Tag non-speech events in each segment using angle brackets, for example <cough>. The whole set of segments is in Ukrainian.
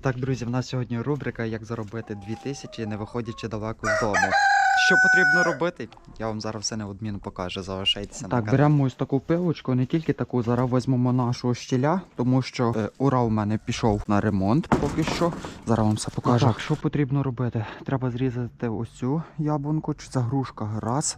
Так, друзі, в нас сьогодні рубрика Як заробити 2000, не виходячи далеко з дому. Що потрібно робити? Я вам зараз все неодмінно покажу. Залишайтеся на Так, каналі. беремо ось таку пилочку, не тільки таку, зараз візьмемо нашого щіля, тому що е, ура у мене пішов на ремонт поки що. Зараз вам все покажу. Так, що потрібно робити? Треба зрізати ось цю яблунку, чи це грушка. Раз.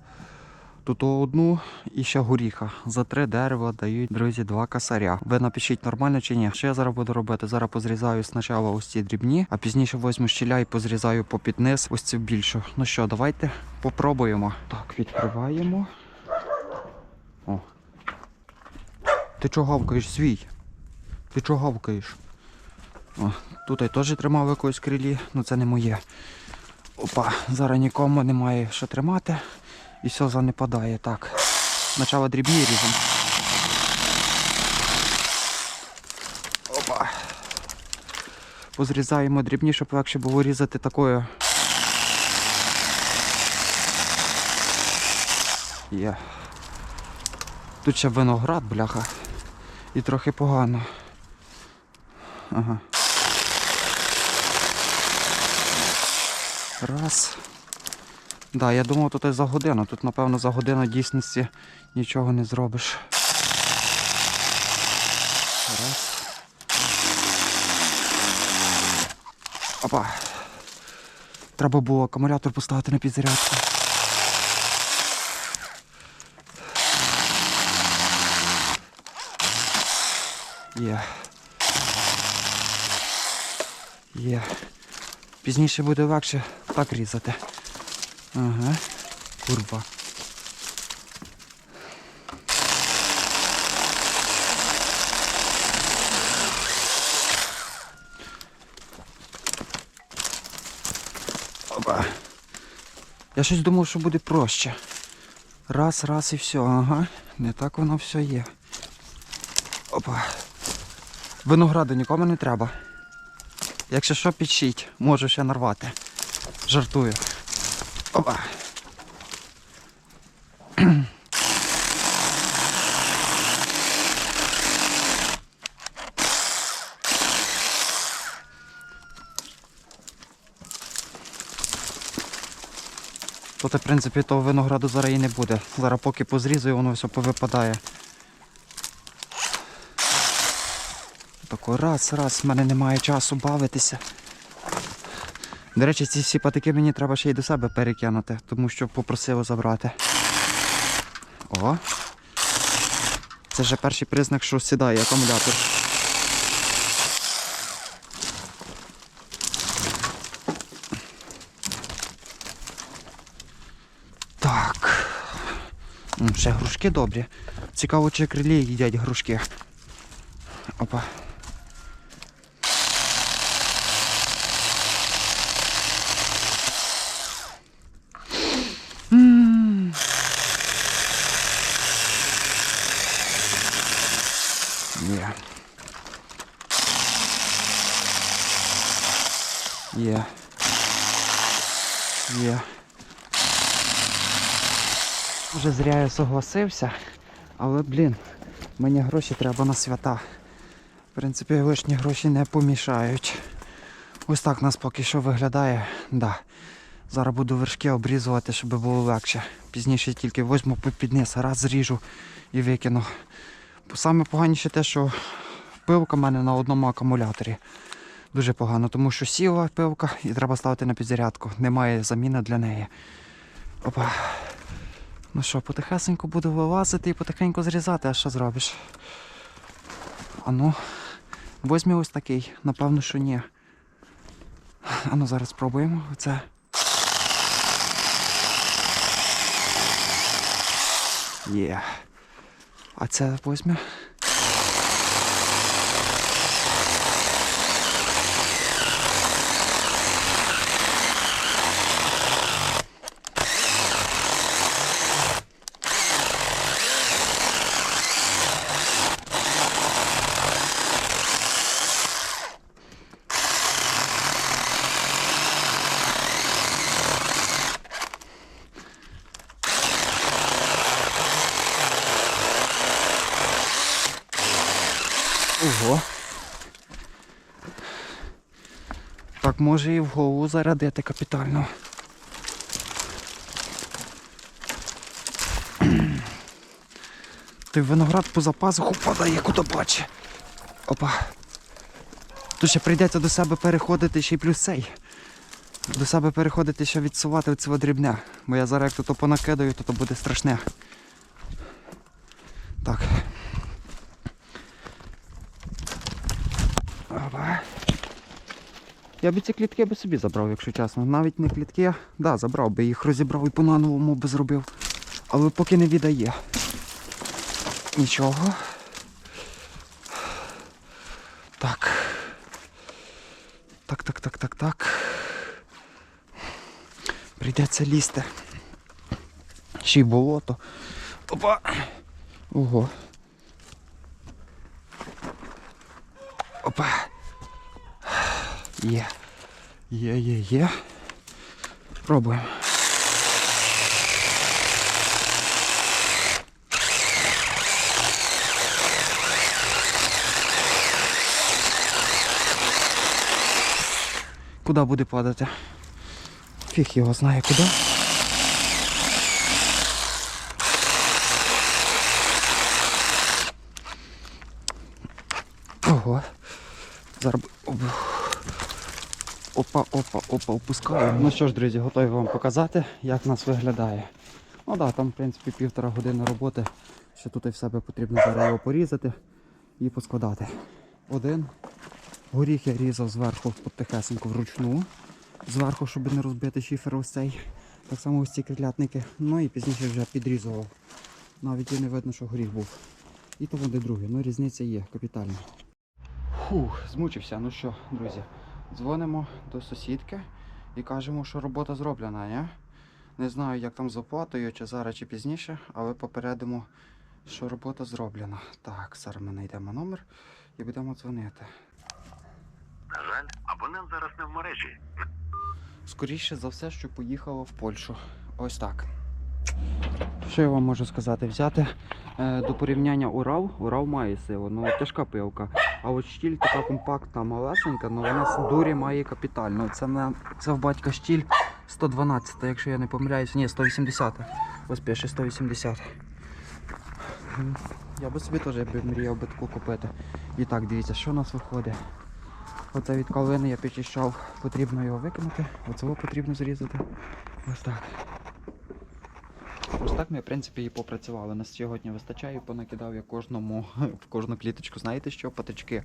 Тут одну і ще горіха. За три дерева дають, друзі, два косаря. Ви напишіть нормально чи ні. Що я зараз буду робити? Зараз позрізаю спочатку ось ці дрібні, а пізніше візьму щіля і позрізаю по низ ось цю більшу. Ну що, давайте попробуємо. Так, відкриваємо. О. Ти чого гавкаєш, свій? Ти чого гавкаєш? О, тут я теж тримав якоїсь крилі, ну це не моє. Опа, зараз нікому немає що тримати. І все занепадає. Так. Спочатку дрібні ріжемо. Опа. Позрізаємо дрібні, щоб легше було різати такою. Є. Тут ще виноград, бляха. І трохи погано. Ага. Раз. Да, я думав тут і за годину. Тут, напевно, за годину дійсності нічого не зробиш. Раз. Опа. Треба було акумулятор поставити на підзарядку. Є. Є. Пізніше буде легше так різати. Ага. Курва. Опа. Я щось думав, що буде проще. Раз, раз і все. Ага. Не так воно все є. Опа. Винограду нікому не треба. Якщо що, підшіть, можу ще нарвати. Жартую. Опа. Тут, в принципі, того винограду зараз і не буде. Зараз поки позрізую, воно все повипадає. Тако раз, раз, в мене немає часу бавитися. До речі, ці всі патики мені треба ще й до себе перекинути, тому що попросили забрати. О. Це вже перший признак, що сідає акумулятор. Так. Ще грушки добрі. Цікаво, чи крилі їдять грушки. Опа. М. Є. Є. Є. Вже зря я согласився, але, блін, мені гроші треба на свята. В принципі, лишні гроші не помішають. Ось так нас поки що виглядає. Да. Зараз буду вершки обрізувати, щоб було легше. Пізніше тільки возьму під раз зріжу і викину. Саме поганіше те, що пилка в мене на одному акумуляторі. Дуже погано, тому що сіла пилка і треба ставити на підзарядку. Немає заміни для неї. Опа. Ну що, потихесенько буду вилазити і потихеньку зрізати, а що зробиш? А ну, возьмі ось такий, напевно, що ні. А ну зараз спробуємо. Оце. Є. А це возьме. Так може і в голову зарядити капітально. Той виноград поза пазуху падає, куди бачить. Опа. Тут ще прийдеться до себе переходити ще й плюс цей. До себе переходити ще відсувати оце дрібне. Бо я зараз як то понакидаю, то то буде страшне. Так. Я б ці клітки би собі забрав, якщо чесно. Навіть не клітки, да, забрав би їх, розібрав і по-нановому би зробив. Але поки не віддає. Нічого. Так. Так, так, так, так, так. Прийдеться лізти. Ще й болото. Опа. Ого. Опа. Є. Є, є, є. Пробуємо. Куди буде падати? Фіг його знає куди. Ого. Зараз. Опа, опа, опа, опускаємо. Ну що ж, друзі, готові вам показати, як в нас виглядає. Ну так, да, там, в принципі, півтора години роботи. Ще тут і в себе потрібно зараз його порізати і поскладати. Один. Горіх я різав зверху потихесенько вручну. Зверху, щоб не розбити шифер ось цей. Так само ось ці крилятники. Ну і пізніше вже підрізував. Навіть і не видно, що горіх був. І то буде другий. Ну різниця є, капітальна. Фух, змучився. Ну що, друзі, дзвонимо до сусідки і кажемо, що робота зроблена, не? Не знаю, як там з оплатою, чи зараз, чи пізніше, але попередимо, що робота зроблена. Так, зараз ми знайдемо номер і будемо дзвонити. На жаль, абонент зараз не в мережі. Скоріше за все, що поїхала в Польщу. Ось так. Що я вам можу сказати? Взяти е, до порівняння Урал. Урал має силу, ну тяжка пилка. А от штіль така компактна, малесенька, але вона з дурі має капітально. Це, на, це в батька штіль 112, якщо я не помиляюсь. Ні, 180. Ось пише 180. Я би собі теж мріяв би таку купити. І так, дивіться, що у нас виходить. Оце від калини я підчищав, потрібно його викинути, оцього потрібно зрізати. Ось так. Ось так ми, в принципі, і попрацювали. Нас сьогодні вистачає, понакидав я кожному <laughs> в кожну кліточку. Знаєте що? Патички